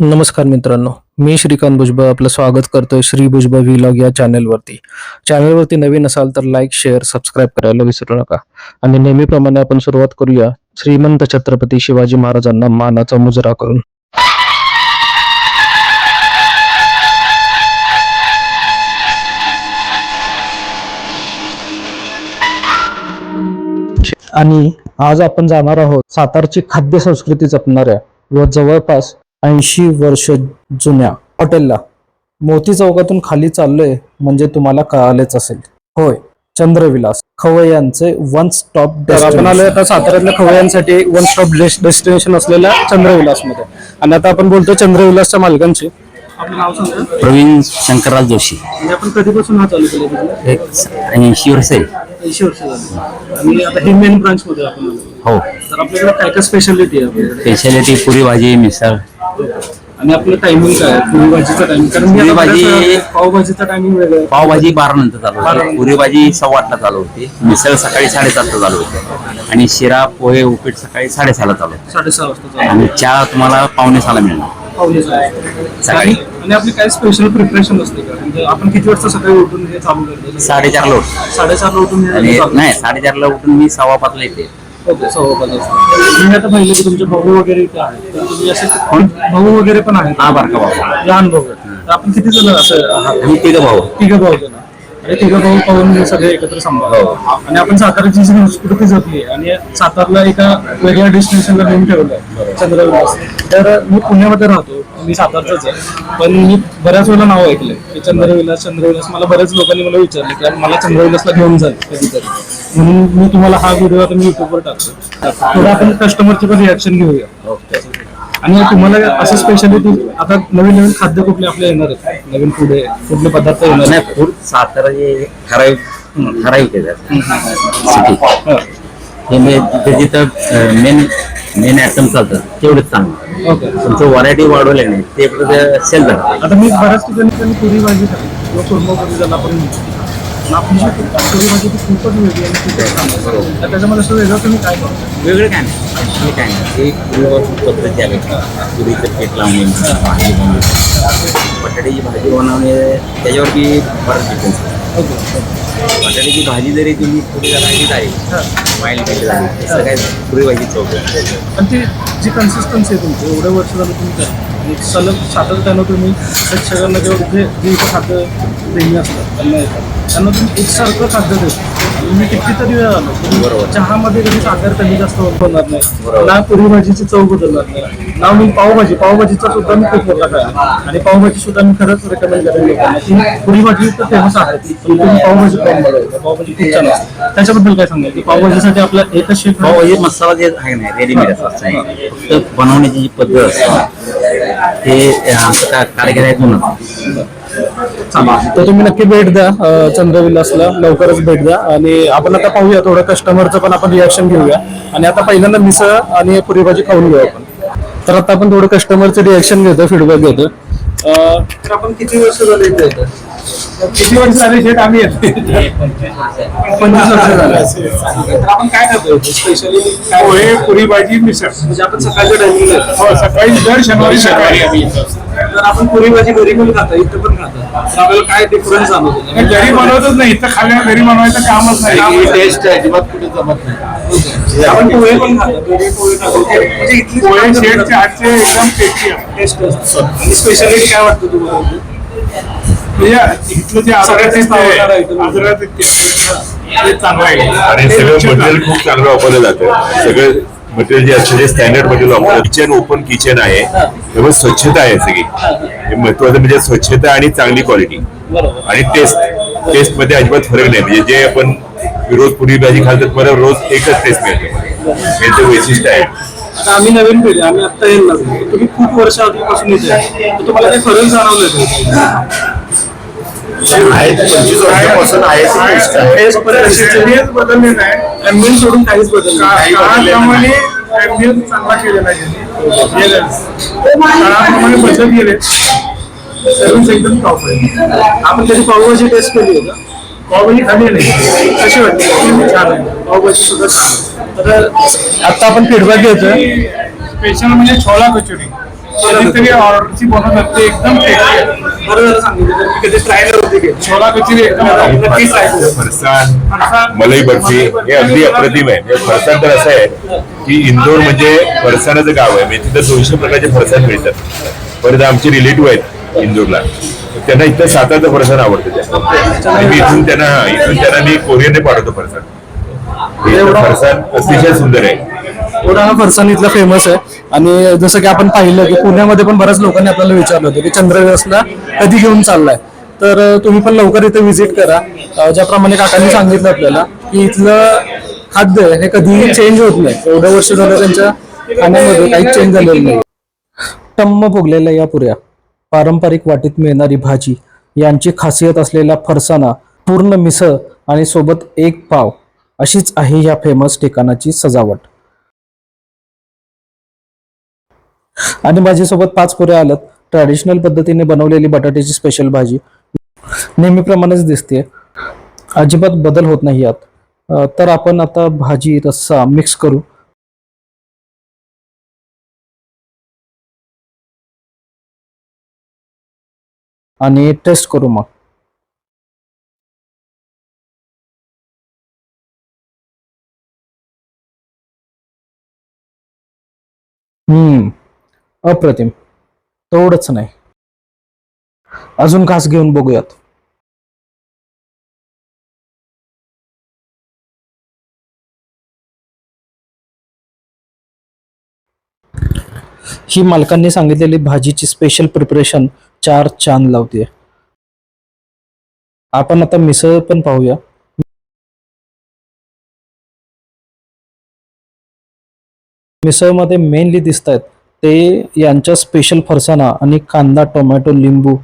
नमस्कार मित्रांनो मी श्रीकांत भुजबळ आपलं स्वागत करतोय श्री भुजबळ व्लॉग या चॅनेलवरती चॅनेलवरती नवीन असाल तर लाईक शेअर सबस्क्राईब करायला विसरू नका. आणि नेहमीप्रमाणे आपण सुरुवात करूया श्रीमंत छत्रपती शिवाजी महाराजांना मानाचा मुजरा करून. आणि आज आपण जाणार आहोत सातारची खाद्य संस्कृती जपणाऱ्या व जवळपास ऐंशी वर्ष जुन्या हॉटेलला. मोती चौकातून खाली चाललोय म्हणजे तुम्हाला कळालेच असेल. होय चंद्रविलास खवय्यांचे वन स्टॉप तर आपण आलोय आता साताऱ्यातल्या खवय्यांसाठी वन स्टॉप डेस्टिनेशन असलेल्या चंद्रविलासमध्ये आणि आता आपण बोलतो चंद्रविलासच्या मालकांची आपलं नाव सांगा. प्रवीण शंकरराव जोशी. म्हणजे आपण कधीपासून हा चालू केला एक ऐंशी वर्ष आहे. ऐंशी वर्ष झाली. आणि आता हे मेन ब्रांच मध्ये आपण आलो. हो. तर आपल्याकडे काय काय स्पेशालिटी आहे? आपल्याकडे स्पेशालिटी पुरी भाजी मिसळ. आणि आपलं टायमिंग काय? आहे पुरी भाजीचं टायमिंग कारण मी आता पुरी भाजी- बऱ्याच पावभाजीचं टायमिंग वेगळं. आहे. पावभाजी बारा नंतर चालू बारा होते नंतर. पुरी भाजी सव्वा आठला चालू होते. मिसळ सकाळी साडेसातला चालू होते. आणि शिरा पोहे उपीट सकाळी साडेसहाला चालू होते. साडेसहा वाजता चालू. आणि चहा तुम्हाला पावणे सहाला मिळणार. सकाळी. आणि आणि आपली काय स्पेशल प्रिपरेशन असते का? म्हणजे आपण किती वाजता सकाळी उठून हे चालू करतो? साडेचारला उठ साडेचारला उठून हे आणि चालू नाही साडेचारला उठून मी सव्वा पाचला येते. ओके सव्वा पाच वाजता मी आता पाहिलं की तुमचे भाऊ वगैरे इथे आहेत. तर तुम्ही असे भाऊ वगैरे पण आहेत. हा बारका भाऊ. लहान भाऊ आहेत. तर आपण किती जण असं आहात तिघं भाऊ. तिघं भाऊ जण. तिघं भाऊ पाहून हे सगळे एकत्र सांभाळ आणि आपण साताराची संस्कृती जपली आहे आणि सातारला एका वेगळ्या डेस्टिनेशनला नेऊन ठेवलंय चंद्रविलास. तर मी पुण्यामध्ये राहतो मी सातारचाच आहे. पण मी बऱ्याच वेळेला नाव ऐकलंय की चंद्रविलास चंद्रविलास. मला बऱ्याच लोकांनी मला विचारलं की मला चंद्रविलासला घेऊन जाईल कधीतरी. म्हणून मी तुम्हाला हा व्हिडिओ आता मी युट्यूबवर टाकतो. थोडं आपण कस्टमरची पण रिॲक्शन घेऊया. आणि तुम्हाला असं स्पेशालिटी आता नवीन नवीन खाद्य कुठले आपले येणार आहेत? नवीन फूड कुठले पदार्थ येणार नाही आहेत फूड सातारा जे ठराविक ठराविक सिटी हा. हे मी तिथे जिथं मेन मेन आयटम चालतं तेवढंच चांगलं ओके. तुमचं व्हरायटी वाढवले नाही ते सेल झालं. आता मी बऱ्याच ठिकाणी पुरी भाजी किंवा कुर्मापुरी ज्याला आपण आपली जी पुरी भाजी ती खूपच वेगळी आणि खूपच चांगली तर त्याच्यामध्ये असं वेगळं तुम्ही काय करता वेगळं काय नाही काय नाही एक पूर्व पद्धती आहे पुरीचं पीठ लावणे भाजी बनवणे बटाट्याची भाजी बनवणे त्याच्यावरती डिफरन्स बटाट्याची भाजी जरी तुम्ही पुरीला भाजीच आहे वाईल केली झाली तसं काय पुरी भाजी चौक पण ती जी कन्सिस्टन्सी आहे तुमची एवढ्या वर्ष झालं तुम्ही करता आणि सलग सातत्यानं तुम्ही प्रेक्षकांना जेव्हा जे जे इथं नेहमी प्रेमी असतात त्यांना येतात त्यांना तुम्ही एकसारखं खाद्य देतो मी कितीतरी वेळा आलो. चहामध्ये कधी साखर कमी जास्त होणार नाही. ना पुरी भाजीची चव बदलणार नाही. ना मी पावभाजी. पावभाजीचा सुद्धा मी खूप मोठा काय आणि पावभाजी सुद्धा मी खरंच रेकमेंड करेन लोकांना की पुरी भाजी तर फेमस आहे. पण तुम्ही पावभाजी बघा पावभाजी खूप छान असते. त्याच्याबद्दल काय सांगाल? की पावभाजीसाठी आपला एकच शेफ हे मसाला जे आहे ना रेडीमेड असं आहे फक्त बनवण्याची जी पद्धत असते हे आमचं का- कारागीर आहेत म्हणून. तर तुम्ही नक्की भेट द्या अं, चंद्रविलासला. लवकरच भेट द्या. आणि आपण आता पाहूया थोडं कस्टमरचं पण आपण रिॲक्शन घेऊया. आणि आता पहिल्यांदा मिसळ आणि पुरी भाजी खाऊन घेऊ आपण. तर आता आपण थोडं कस्टमरचं रिॲक्शन घेतो फीडबॅक घेतो तर आपण किती वर्ष झाले इथे? किती वर्ष झाले शेट आम्ही पंचवीस वर्ष झाले. तर आपण काय करतो स्पेशली काय पोहे पुरी भाजी मिसळ. म्हणजे आपण सकाळच्या टायमिंगला हो सकाळी दर शनिवारी सकाळी आम्ही येतो. तर आपण पुरी भाजी घरी पण खाता इथं पण खाता. तर आपल्याला काय डिफरन्स जाणवतो? घरी बनवतच नाही. इथं खाल्ल्या घरी बनवायचं कामच नाही. टेस्ट अजिबात कुठे जमत नाही. खातो म्हणजे इथली पोहे शेडचे आजचे एकदम टेस्टी आहे. टेस्ट असतो आणि स्पेशालिटी काय वाटतं तुम्हाला? म्हणजे इथलं जे आहे तुम्हाला. आजराचं ते चांगलं आहे. आणि सगळं मटेरियल खूप चांगलं वापरलं जातं. सगळं मटेरियल जे असतं ते स्टँडर्ड मटेरियल वापरलं किचन ओपन किचन आहे. त्यामुळे स्वच्छता आहे सगळी. हे. महत्वाचं म्हणजे स्वच्छता आणि चांगली क्वालिटी बरोबर. आणि टेस्ट टेस्टमध्ये अजिबात फरक नाही. म्हणजे जे आपण रोज पुरी भाजी खालतात मला रोज एकच टेस्ट मिळते. हे ते वैशिष्ट्य आहे. आता आम्ही नवीन पिढी आम्ही आता येईल लागलो तुम्ही खूप वर्ष आधीपासून इथे आहे. तर तुम्हाला काही फरक जाणवलं बदलले नाही. अँबियन्स सोडून काहीच बदल नाही. काळाप्रमाणे ambience चांगला केलेला आहे त्यांनी. गेलंच. काळाप्रमाणे बदलत गेले सर्विस एकदम टॉप आहे. आपण कधी पावभाजी टेस्ट केली पावभाजी खाली नाही? कशी वाटते छान आहे. पावभाजी सुद्धा छान आहे. तर आता आपण फीडबॅक घेतोय. स्पेशल म्हणजे छोला कचोरी. कधीतरी ऑर्डरची बनवतात ते एकदम tasty आहे. बरं झालं सांगितलं तर मी कधी ट्राय नव्हती केली छोला कचोरी एकदम नक्की. फरसाण मलाई बर्फी हे अगदी अप्रतिम आहे. फरसाण तर असं आहे की इंदोर म्हणजे फरसाणाचं गाव आहे. म्हणजे तिथं दोनशे प्रकारचे फरसाण मिळतात. परत आमचे रिलेटिव्ह आहेत. इंदोरला. त्यांना इथं सातारचं फरसाण आवडतं त्या आणि मी इथून त्यांना इथून त्यांना मी कोरियनने पाठवतो फरसाण फरसाण अतिशय सुंदर आहे. एवढा हा फरसाण इथला फेमस आहे. आणि जसं की आपण पाहिलं की पुण्यामध्ये पण बऱ्याच लोकांनी आपल्याला विचारलं होतं की चंद्रविलासला कधी घेऊन चाललाय. तर तुम्ही पण लवकर इथे व्हिजिट करा. अं, ज्याप्रमाणे काकांनी सांगितलं आपल्याला की इथलं खाद्य हे कधीही चेंज होत नाही. एवढ्या वर्ष झालं त्यांच्या खाण्यामध्ये काहीच चेंज झालेलं नाही. टम्म फुगलेल्या या पुऱ्या. पारंपरिक वाटीत मिळणारी भाजी यांची खासियत असलेला फरसाणा पूर्ण मिसळ आणि सोबत एक पाव अशीच आहे या फेमस ठिकाणाची सजावट. आणि भाजीसोबत पाच पुऱ्या आल्यात. ट्रॅडिशनल पद्धतीने बनवलेली बटाट्याची स्पेशल भाजी. नेहमीप्रमाणेच दिसते. अजिबात बदल होत नाही यात. तर आपण आता भाजी रस्सा मिक्स करू. आणि टेस्ट करू मग. हम्म अप्रतिम. तेवढंच नाही. अजून घास घेऊन बघूयात. ही मालकांनी सांगितलेली भाजीची स्पेशल प्रिपरेशन चार चांद लावते आपण आता मिसळ पण पाहूया. मिसळमध्ये मेनली दिसत आहेत ते यांच्या स्पेशल फरसाणा आणि कांदा टोमॅटो लिंबू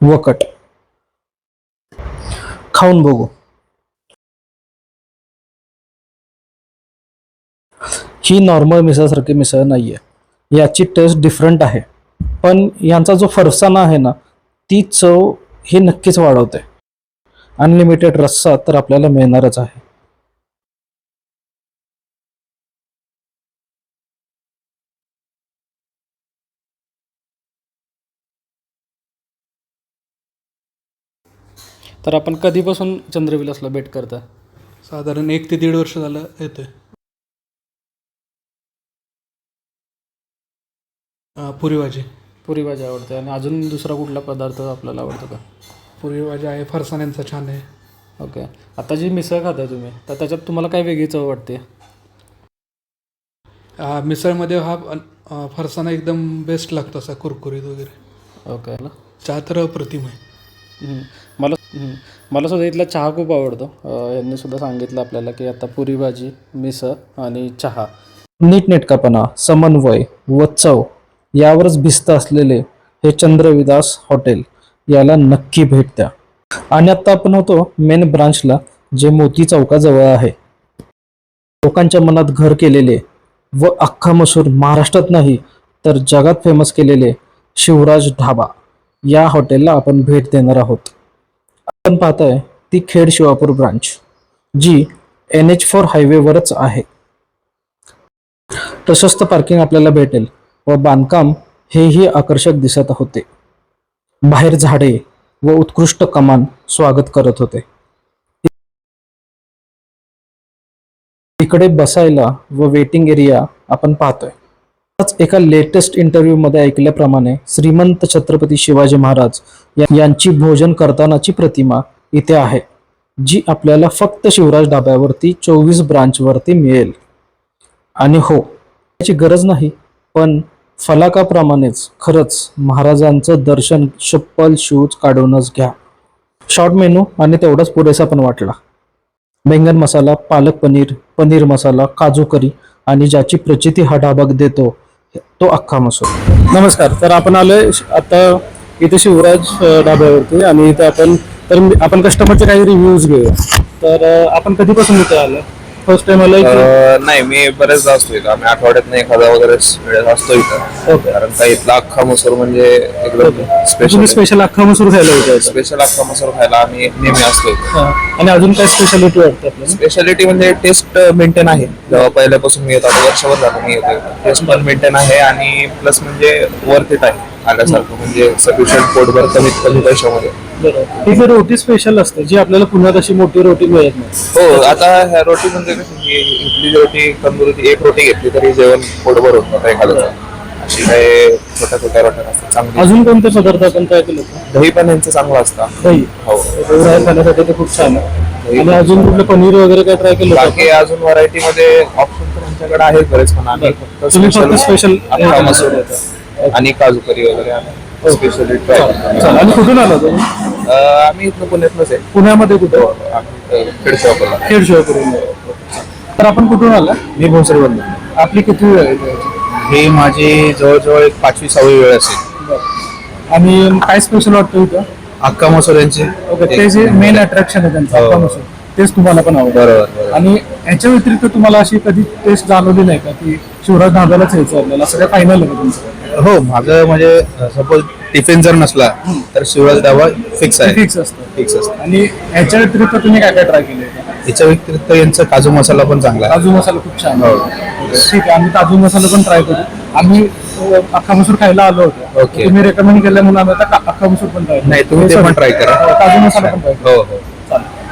वकट. खाऊन बघू. ही नॉर्मल मिसळसारखी मिसळ नाहीये. याची टेस्ट डिफरंट आहे. पण यांचा जो फरसाणा आहे ना ती चव हे नक्कीच वाढवते. अनलिमिटेड रस्सा तर आपल्याला मिळणारच आहे. तर आपण कधीपासून चंद्रविलासला भेट करता? साधारण एक ते दीड वर्ष झालं येतोय. अं, पुरी भाजी पुरी भाजी आवडते. आणि अजून दुसरा कुठला पदार्थ आपल्याला आवडतो का? पुरी भाजी आहे फरसाण्यांचा छान आहे. ओके. आता जी मिसळ खाताय तुम्ही तर त्याच्यात तुम्हाला काय वेगळी चव वाटते? अं, मिसळमध्ये हा अं, फरसाणा एकदम बेस्ट लागतो असा कुरकुरीत वगैरे. ओके. चहा तर अप्रतिम आहे. हम्म. मला हम्म. मला सुद्धा इथला चहा खूप आवडतो. अं, यांनी सुद्धा सांगितलं आपल्याला की आता पुरी भाजी मिसळ आणि चहा. नीटनेटकापणा समन्वय व चव. यावरच भिस्त असलेले हे चंद्रविदास हॉटेल याला नक्की भेट द्या. आणि आता आपण होतो मेन ब्रांचला जे मोती चौकाजवळ आहे. लोकांच्या मनात घर केलेले व अख्खा मसूर महाराष्ट्रात नाही तर जगात फेमस केलेले शिवराज ढाबा या हॉटेलला आपण भेट देणार आहोत. आपण पाहताय ती खेड शिवापूर ब्रांच जी एन एच फोर हायवेवरच आहे. प्रशस्त पार्किंग आपल्याला भेटेल. व बांधकाम हेही आकर्षक दिसत होते. बाहेर झाडे व उत्कृष्ट कमान स्वागत करत होते. इकडे बसायला व वेटिंग एरिया आपण पाहतोय. आज एका लेटेस्ट इंटरव्ह्यू मध्ये ऐकल्याप्रमाणे श्रीमंत छत्रपती शिवाजी महाराज यांची भोजन करतानाची प्रतिमा इथे आहे जी आपल्याला फक्त शिवराज ढाब्यावरती चोवीस ब्रांचवरती मिळेल. आणि हो याची गरज नाही पण फलाकाप्रमाणेच खरंच महाराजांचं दर्शन चप्पल शूज काढूनच घ्या. शॉर्ट मेनू आणि तेवढाच पुरेसा पण वाटला. बैंगन मसाला पालक पनीर पनीर मसाला काजू करी आणि ज्याची प्रचिती हा ढाबा देतो तो अख्खा मसूर. नमस्कार तर आपण आलोय आता इथे शिवराज ढाब्यावरती आणि इथे आपण तर आपण कस्टमरचे काही रिव्ह्यूज घेऊया. तर आपण कधीपासून इथे आलो फर्स्ट टाइम आलोय की? अं, नाही मी बरेचदा असतो इथं. आम्ही आठवड्यात एखादा वगैरे वेळेस असतो इथं. कारण का इथला अख्खा मसूर म्हणजे एकदम तुम्ही स्पेशल स्पेशल अख्खा मसूर खायला होता स्पेशल अख्खा मसूर खायला आम्ही नेहमी असतो इथं. आणि अजून काय स्पेशालिटी वाटते आपल्याला? स्पेशालिटी म्हणजे टेस्ट मेंटेन आहे. जेव्हा पहिल्यापासून मी येतो आता वर्षभर झालं मी येतो टेस्ट पण मेंटेन आहे आणि प्लस म्हणजे वर्थ इट आहे. आल्यासारखं म्हणजे सफिशियंट पोटभर कमीत कमी पैशामध्ये. बरोबर. ही जी रोटी स्पेशल असते जी आपल्याला पुण्यात अशी मोठी रोटी मिळत नाही. हो आता ह्या रोटी म्हणजे कशी इडली रोटी तंदुरी एक रोटी घेतली तरी जेवण पोटभर होत नव्हतं एखाद्याचं अशी काही छोट्या छोट्या रोट्या असतात चांगली. अजून कोणते पदार्थ आपण ट्राय केले होते? दही पण यांचं चांगलं असतं. दही. हो. खाण्यासाठी ते खूप छान आहे. आणि अजून कुठलं पनीर वगैरे काय ट्राय केलं होतं? बाकी अजून व्हरायटी मध्ये ऑप्शन तर आमच्याकडे आहेत बरेच पण आम्ही फक्त तुम्ही फक्त special special हे. आणि काजू करी वगैरे आम्ही स्पेशली ट्राय चालेल. आणि कुठून आला तुम्ही आम्ही इथनं पुण्यातनंच आहे. पुण्यामध्ये कुठं? आम्ही खेड शॉपला खेड तर आपण कुठून आला मी भोसरी बनलो आपली किती वेळ आहे? इथे? हे माझी जवळजवळ एक पाचवी सहावी वेळ असेल. आणि काय स्पेशल वाटतं इथं? अक्का मसूर यांची. ओके ते जे मेन अट्रॅक्शन आहे त्यांचं हो. अख्खा मसूर, तेच तुम्हाला पण आवडतं. आणि याच्या व्यतिरिक्त तुम्हाला अशी कधी टेस्ट जाणवली नाही का? की शिवराज धाब्यालाच यायचं आपल्याला काय फायनल तुमचं? हो माझं म्हणजे सपोज टिफिन जर नसला तर शिवराज डाबा फिक्स आहे. फिक्स असतं. फिक्स असतं. आणि याच्या व्यतिरिक्त तुम्ही काय काय ट्राय केले याच्या व्यतिरिक्त यांचा काजू मसाला पण चांगला काजू मसाला खूप छान हो. ठीक आहे आम्ही काजू मसाला पण ट्राय करू. आम्ही अख्खा मसूर खायला आलो होतो. ओके. तुम्ही रेकमेंड केलं म्हणून आम्ही आता अख्खा मसूर पण ट्राय नाही, तुम्ही ते पण try करा. काजू मसाला पण ट्राय हो हो.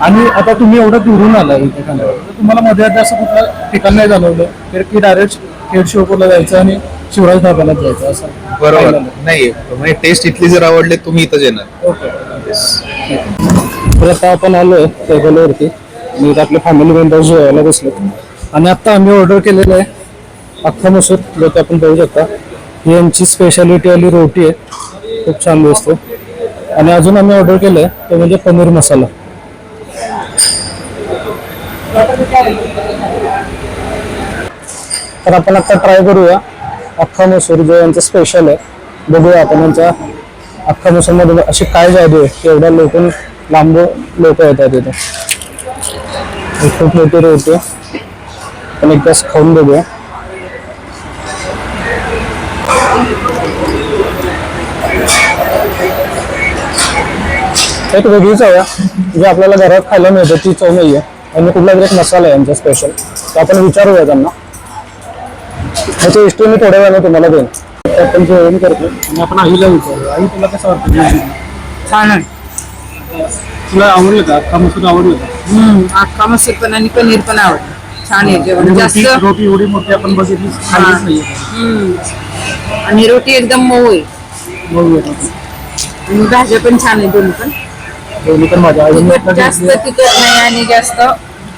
आणि आता तुम्ही एवढं दुरून आला इथे खाण्यावर तर तुम्हाला मध्ये आता असं कुठलं ठिकाण नाही जाणवलं तर की डायरेक्ट खेड शिवपूरला जायचं आणि शिवराज धाब्याला जायचं असं बरोबर. नाही म्हणजे टेस्ट इथली जर आवडली तुम्ही इथं येणार. ओके. तर आता आपण आलोय टेबलवरती. आणि इथे आपले फॅमिली मेंबर्स जेवायला बसले आणि आता आम्ही ऑर्डर केलेलं आहे अख्खा मसूर. जो की आपण बघू शकता. ही यांची स्पेशालिटी आली रोटी आहे. खूप छान दिसते. आणि अजून आम्ही ऑर्डर केलं आहे ते म्हणजे पनीर मसाला. तर आपण आता ट्राय करूया. अख्खा मसूर जो यांचं स्पेशल आहे बघूया आपण यांच्या अख्खा मसूरमध्ये अशी काय जादू आहे की एवढ्या लोक लांब लोक येतात इथे. खूप मोठी रोटी आहे. पण एकदा खाऊन बघूया. एक वेगळी चव आहे जी आपल्याला घरात खायला मिळते ती चव नाहीये. आणि कुठला तरी एक मसाला आहे यांचा स्पेशल तो आपण विचारूया त्यांना. त्याची हिस्ट्री मी थोड्या वेळाने तुम्हाला देईन. तर आपण जेवण करतो. आणि आपण आईला विचारू आई तुला कसं वाटतं छान आहे. तुला आवडलं का? अख्खा मसूर आवडलं का? हम्म, अख्खा मसूर पण आणि पनीर पण आवडतं. छान आहे जेवण. आणि जास्त रोटी रोटी एवढी मोठी आपण बघितली खाल्लीच नाहीये. हम्म. आणि रोटी एकदम मऊ आहे. बघूया आणि भाज्या पण छान आहे दोन्ही पण. दोन्ही पण माझ्या आईने जास्त. तिखट नाही आणि जास्त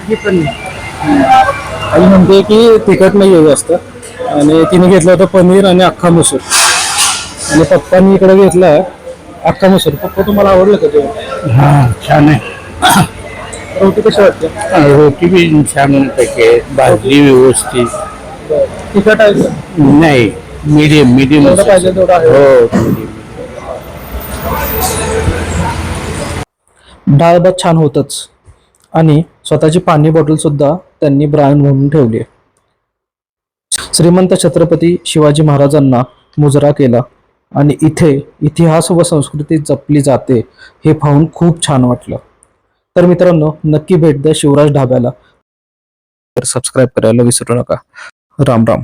हे पण नाही. आई म्हणते की तिखट नाहीये जास्त. आणि तिने घेतलं होतं पनीर आणि अख्खा मसूर. आणि पप्पांनी इकडे घेतला अख्खा मसूर. पप्पा तुम्हाला आवडलं का जेवण? हा छान आहे. रोटी कशी वाटते? रोटी बी छान पैकी भाजली व्यवस्थित. तिखट आहे? नाही मीडियम मीडियम पाहिजे आहे. हो डाळ भात छान होतच. आणि स्वतःची पाणी बॉटल सुद्धा त्यांनी ब्रँड म्हणून ठेवली श्रीमंत छत्रपती शिवाजी महाराजांना मुजरा केला आणि इथे इतिहास व संस्कृती जपली जाते हे पाहून खूप छान वाटलं. तर मित्रांनो नक्की भेट द्या शिवराज ढाब्याला. तर सबस्क्राईब करायला विसरू नका. राम राम.